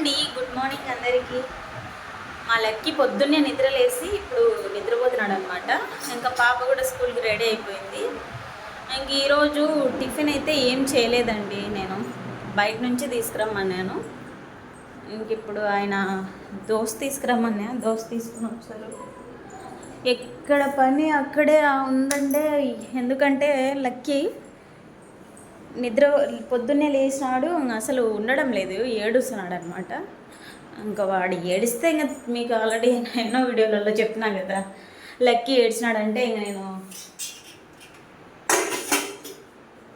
అండి. Good morning అందరికీ. మా లక్కి పొద్దున్నే నిద్రలేసి ఇప్పుడు నిద్రపోతున్నాడు అనమాట ఇంకా పాప కూడా స్కూల్కి రెడీ అయిపోయింది. ఇంక ఈరోజు టిఫిన్ అయితే ఏం చేయలేదండి నేను. బయట నుంచి తీసుకురమ్మన్నాను. ఇంక ఇప్పుడు ఆయన దోశ తీసుకురమ్మన్నా దోశ తీసుకుని వచ్చారు ఎక్కడ పని అక్కడే ఉందంటే ఎందుకంటే లక్కీ నిద్ర పొద్దున్నే లేచినాడు అసలు ఉండడం లేదు ఏడుస్తున్నాడు అనమాట ఇంకా వాడు ఏడిస్తే ఇంకా మీకు ఆల్రెడీ ఎన్నో వీడియోలలో చెప్పినా కదా లక్కీ ఏడ్చినాడంటే ఇంక నేను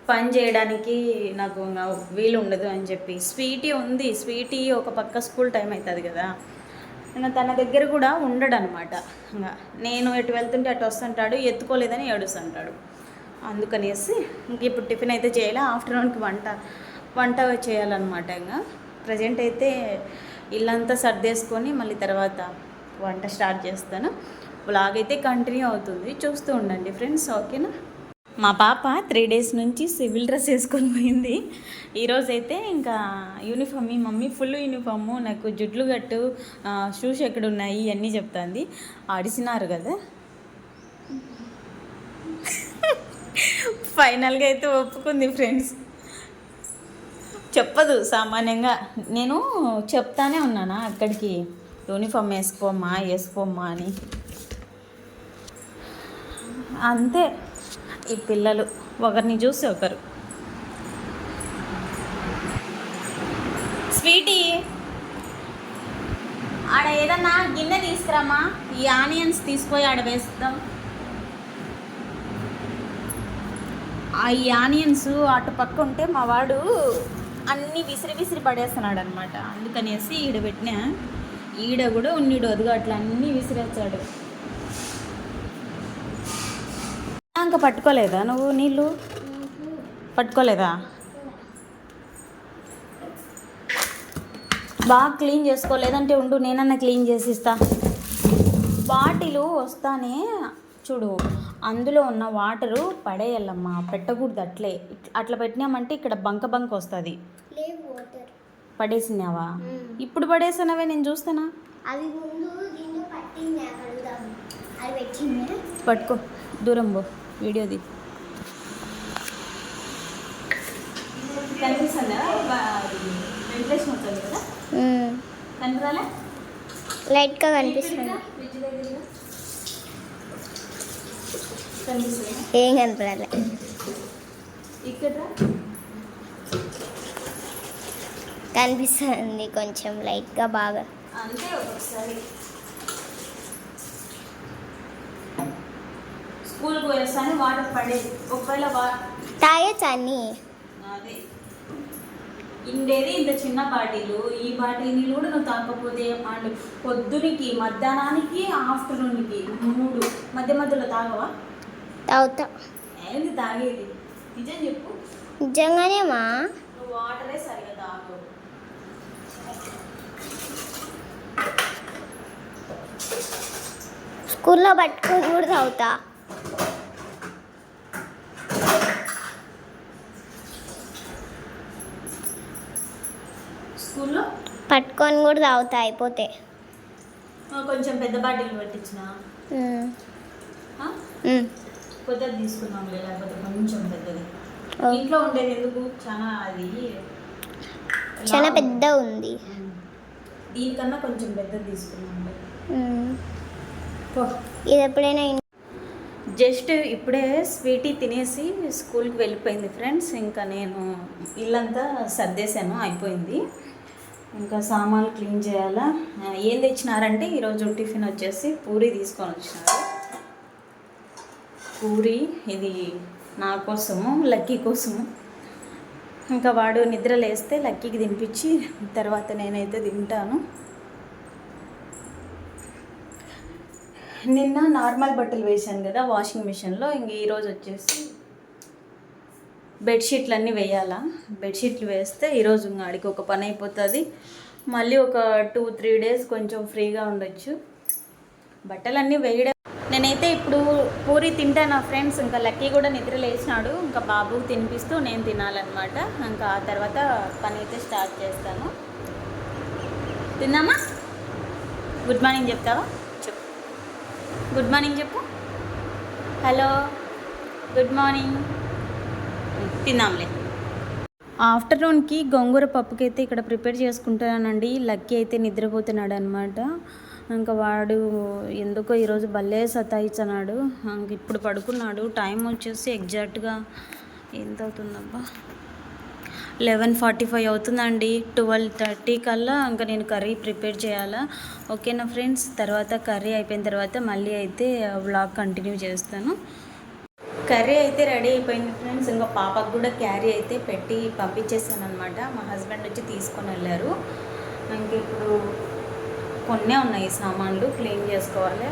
పని చేయడానికి నాకు ఇంకా వీలు ఉండదు అని చెప్పి. స్వీటీ ఉంది స్వీటీ ఒక పక్క స్కూల్ టైం అవుతుంది కదా ఇంకా తన దగ్గర కూడా ఉండడు అనమాట ఇంకా నేను ఎటు వెళ్తుంటే అటు వస్తుంటాడు ఎత్తుకోలేదని ఏడుస్తుంటాడు. అందుకనేసి ఇంక ఇప్పుడు టిఫిన్ అయితే చేయాలి. ఆఫ్టర్నూన్కి వంట వంట చేయాలన్నమాట ఇంకా. ప్రజెంట్ అయితే ఇల్లంతా సర్దేసుకొని మళ్ళీ తర్వాత వంట స్టార్ట్ చేస్తాను. బ్లాగ్ అయితే కంటిన్యూ అవుతుంది. చూస్తూ ఉండండి ఫ్రెండ్స్ ఓకేనా? మా పాప త్రీ డేస్ నుంచి సివిల్ డ్రెస్ వేసుకొని పోయింది. ఈరోజు అయితే ఇంకా యూనిఫామ్ మీ మమ్మీ ఫుల్ యూనిఫాము నాకు జుట్లు గట్టు షూస్ ఎక్కడ ఉన్నాయి ఇవన్నీ చెప్తాంది. ఆడిసినారు కదా. ఫైనల్గా అయితే ఒప్పుకుంది ఫ్రెండ్స్ చెప్పదు సామాన్యంగా. నేను చెప్తానే ఉన్నానా అక్కడికి? యూనిఫామ్ వేసుకోమ్మా వేసుకోమ్మా అని. అంతే. ఈ పిల్లలు ఒకరిని చూసి ఒకరు. స్వీటీ! ఆడ ఏదన్నా గిన్నె తీసుకురామా ఈ ఆనియన్స్ తీసుకొని ఆడ వేస్తాం ఆ ఈ ఆనియన్స్ అటు పక్క ఉంటే మా వాడు అన్నీ విసిరి విసిరి పడేస్తున్నాడు అనమాట అందుకనేసి ఈడ పెట్టినా. ఈడ కూడా ఉన్నీడు అదిగా అట్లా అన్నీ విసిరేస్తాడు ఇంకా పట్టుకోలేదా నువ్వు నీళ్ళు? పట్టుకోలేదా? బాగా క్లీన్ చేసుకో లేదంటే ఉండు నేనన్నా క్లీన్ చేసిస్తా. బాటిలు వస్తానే చూడు అందులో ఉన్న వాటరు పడేయాలమ్మా పెట్టకూడదు అట్లే. అట్లా పెట్టినామంటే ఇక్కడ బంక బంక వస్తుంది. పడేసినావా. ఇప్పుడు పడేసినవే నేను చూస్తానా? పట్టుకో దూరం పో వీడియోది లైట్గా కనిపిస్తుందా. ఏం కనపడాలి. ఇక్కడ? కనిపిస్తుంది కొంచెం లైట్గా బాగా. అంతే ఒకసారి. స్కూల్కి పోయేస్తాను వాటర్ పడేది ఒకవేళ తాగేచ్చా అన్ని? అదే ఇండేది ఇంత చిన్న బాటిలు. ఈ బాటిల్ నీళ్ళు కూడా నువ్వు తాగకపోతే అండ్ పొద్దునికి మధ్యాహ్నానికి ఆఫ్టర్నూన్కి మూడు. మధ్య మధ్యలో తాగవా? తాగుతా. ఏంది తాగేది? నిజం చెప్పు. నిజంగానేమా నువ్వు వాటరే సరిగా తాగవు. స్కూల్లో పట్టుకొని కూడా తాగుతా. స్కూల్లో? పట్టుకొని కూడా తాగుతా అయిపోతే. కొంచెం పెద్ద బాటిల్ పట్టించిన. కొత్తది తీసుకున్నాంలే లేకపోతే కొంచెం పెద్దది. ఇంట్లో ఉండేది ఎందుకు? చాలా అది చాలా. పెద్ద ఉంది. దీనికన్నా కొంచెం పెద్దది తీసుకున్నాం. ఇది ఎప్పుడైనా జస్ట్ ఇప్పుడే స్వీటీ తినేసి స్కూల్కి వెళ్ళిపోయింది ఫ్రెండ్స్. ఇంకా నేను ఇల్లంతా సర్దేశాను అయిపోయింది. ఇంకా సామాన్లు క్లీన్ చేయాలా? ఏం తెచ్చినారంటే ఈరోజు టిఫిన్ వచ్చేసి పూరి తీసుకొని వచ్చినారు. పూరి ఇది నా కోసము లక్కీ కోసము. ఇంకా వాడు నిద్ర లేస్తే లక్కీకి తినిపించి తర్వాత నేనైతే తింటాను. నిన్న నార్మల్ బట్టలు వేశాను కదా వాషింగ్ మిషన్లో. ఇంక ఈరోజు వచ్చేసి బెడ్షీట్లు అన్నీ వేయాలా. బెడ్షీట్లు వేస్తే ఈరోజు ఇంకా ఆడికి ఒక పని అయిపోతుంది. మళ్ళీ ఒక టూ త్రీ డేస్ కొంచెం ఫ్రీగా ఉండొచ్చు. బట్టలన్నీ వేయడం నేనైతే ఇప్పుడు పూరి తింటాను ఫ్రెండ్స్ ఇంకా లక్కీ కూడా నిద్ర లేచినాడు ఇంకా బాబుకి తినిపిస్తూ నేను తినాలన్నమాట. ఇంకా ఆ తర్వాత పని అయితే స్టార్ట్ చేస్తాను. తిన్నామా? గుడ్ మార్నింగ్ చెప్తావా? చెప్పు. గుడ్ మార్నింగ్ చెప్పు. హలో. Good morning. తిన్నాంలే. ఆఫ్టర్నూన్కి గోంగూర పప్పుకైతే ఇక్కడ ప్రిపేర్ చేసుకుంటానండి. లక్కీ అయితే నిద్రపోతున్నాడు అనమాట ఇంకా వాడు ఎందుకో ఈరోజు భలే సతాయిస్తున్నాడు ఇప్పుడు పడుకున్నాడు. టైం వచ్చేసి ఎగ్జాక్ట్గా ఎంత అవుతుందబ్బా లెవెన్ ఫార్టీ ఫైవ్ అవుతుందండి. ట్వెల్వ్ థర్టీ కల్లా ఇంకా నేను కర్రీ ప్రిపేర్ చేయాలా? ఓకేనా ఫ్రెండ్స్? తర్వాత కర్రీ అయిపోయిన తర్వాత మళ్ళీ అయితే వ్లాగ్ కంటిన్యూ చేస్తాను. కర్రీ అయితే రెడీ అయిపోయింది ఫ్రెండ్స్. ఇంకా పాపకు కూడా క్యారీ అయితే పెట్టి పంపించేసాను అనమాట మా హస్బెండ్ వచ్చి తీసుకొని వెళ్ళారు. ఇంక ఇప్పుడు కొన్నే ఉన్నాయి సామాన్లు క్లీన్ చేసుకోవాలి.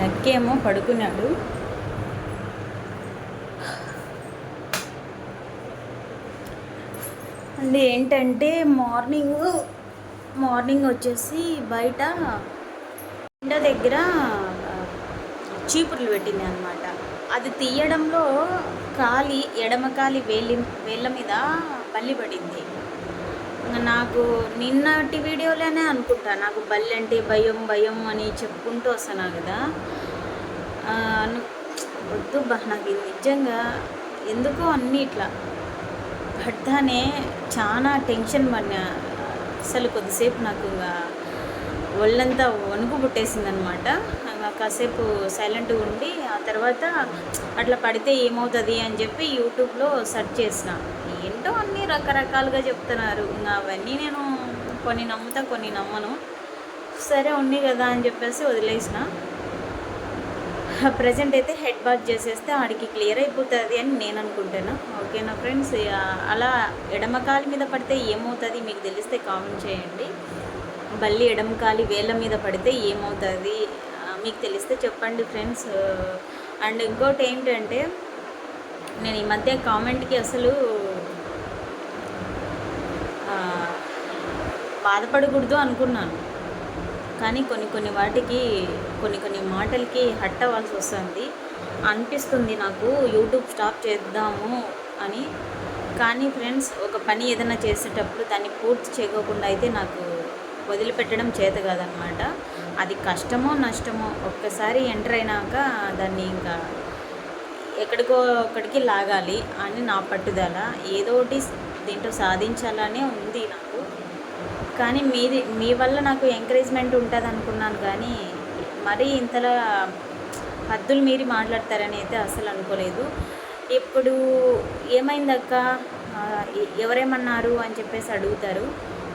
లక్కేమో ఏమో పడుకున్నాడు. అండ్ ఏంటంటే మార్నింగ్ మార్నింగ్ వచ్చేసి బయట ఎండ దగ్గర చీపుర్లు పెట్టింది అనమాట అది తీయడంలో కాలి ఎడమ కాలి వేలి వేళ్ళ మీద బల్లి పడింది. నాకు నిన్నటి వీడియోలోనే అనుకుంటా నాకు బల్లి అంటే భయం భయం అని చెప్పుకుంటూ వస్తున్నా కదా? అను- వద్దు బా నాకు ఇది నిజంగా ఎందుకో అన్నీ ఇట్లా పడ్డానే చాలా టెన్షన్ పడినా. అసలు కొద్దిసేపు నాకు ఇంకా ఒళ్ళంతా వణుకు పుట్టేసింది అనమాట కాసేపు సైలెంట్గా ఉండి ఆ తర్వాత అట్లా పడితే ఏమవుతుంది అని చెప్పి యూట్యూబ్లో సెర్చ్ చేసిన. ఏంటో అన్నీ రకరకాలుగా చెప్తున్నారు. ఇంకా అవన్నీ నేను కొన్ని నమ్ముతా కొన్ని నమ్మను. సరే ఉంది కదా అని చెప్పేసి వదిలేసిన. ప్రజెంట్ అయితే హెడ్ బాత్ చేసేస్తే ఆడికి క్లియర్ అయిపోతుంది అని నేను అనుకుంటాను. ఓకేనా ఫ్రెండ్స్? అలా ఎడమకాలి మీద పడితే ఏమవుతుంది మీకు తెలిస్తే కామెంట్ చేయండి. బల్లి ఎడమకాలి వేళ్ళ మీద పడితే ఏమవుతుంది? మీకు తెలిస్తే చెప్పండి ఫ్రెండ్స్. అండ్ ఇంకోటి ఏంటంటే నేను ఈ మధ్య కామెంట్కి అసలు ఆ, బాధపడకూడదు అనుకున్నాను. కానీ కొన్ని కొన్ని వాటికి కొన్ని కొన్ని మాటలకి హట్ అవ్వాల్సి వస్తుంది. అనిపిస్తుంది నాకు యూట్యూబ్ స్టాప్ చేద్దాము అని. కానీ ఫ్రెండ్స్ ఒక పని ఏదైనా చేసేటప్పుడు దాన్ని పూర్తి చేయకోకుండా అయితే నాకు వదిలిపెట్టడం చేత కాదనమాట. అది కష్టమో నష్టమో ఒక్కసారి ఎంటర్ అయినాక దాన్ని ఇంకా ఎక్కడికో ఒక్కడికి లాగాలి అని నా పట్టుదల. ఏదో ఒకటి దీంట్లో సాధించాలనే ఉంది నాకు. కానీ మీది మీ వల్ల నాకు ఎంకరేజ్మెంట్ ఉంటుంది అనుకున్నాను కానీ మరీ ఇంతలా హద్దులు మీరి మాట్లాడతారని అయితే అసలు అనుకోలేదు. ఇప్పుడు ఏమైందక్క? ఎవరేమన్నారు అని చెప్పేసి అడుగుతారు.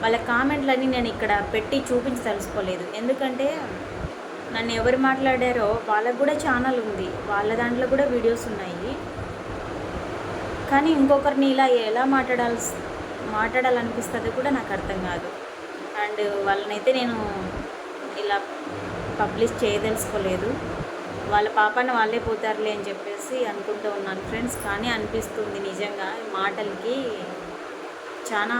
వాళ్ళ కామెంట్లన్నీ నేను ఇక్కడ పెట్టి చూపించి తెలుసుకోలేదు. ఎందుకంటే నన్ను ఎవరు మాట్లాడారో వాళ్ళకు కూడా ఛానల్ ఉంది. వాళ్ళ దాంట్లో కూడా వీడియోస్ ఉన్నాయి. కానీ ఇంకొకరిని ఇలా ఎలా మాట్లాడాల్సి మాట్లాడాలనిపిస్తుందో కూడా నాకు అర్థం కాదు. అండ్ వాళ్ళనైతే నేను ఇలా పబ్లిష్ చేయదలుచుకోలేదు. వాళ్ళ పాపని వాళ్ళే పోతారులే అని చెప్పేసి అనుకుంటూ ఉన్నాను ఫ్రెండ్స్. కానీ అనిపిస్తుంది నిజంగా మాటలకి. చాలా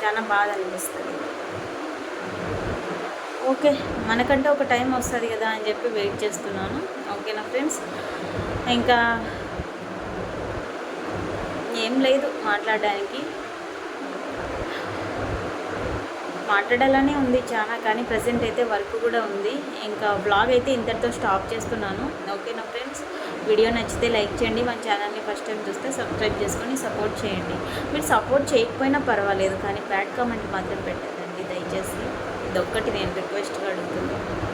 చాలా బాధ అనిపిస్తుంది. ఓకే మనకంటే ఒక టైం వస్తుంది కదా అని చెప్పి వెయిట్ చేస్తున్నాను. ఓకేనా ఫ్రెండ్స్? ఇంకా ఏం లేదు మాట్లాడడానికి. మాట్లాడాలనే ఉంది చాలా కానీ ప్రజెంట్ అయితే వర్క్ కూడా ఉంది. ఇంకా బ్లాగ్ అయితే ఇంతటితో స్టాప్ చేస్తున్నాను. ఓకేనా ఫ్రెండ్స్? వీడియో నచ్చితే లైక్ చేయండి. మన ఛానల్ని ఫస్ట్ టైం చూస్తే సబ్స్క్రైబ్ చేసుకొని సపోర్ట్ చేయండి. మీరు సపోర్ట్ చేయకపోయినా పర్వాలేదు కానీ బ్యాడ్ కామెంట్ మాత్రం పెట్టదండి దయచేసి. ఇదొక్కటి నేను రిక్వెస్ట్గా అడుగుతున్నాను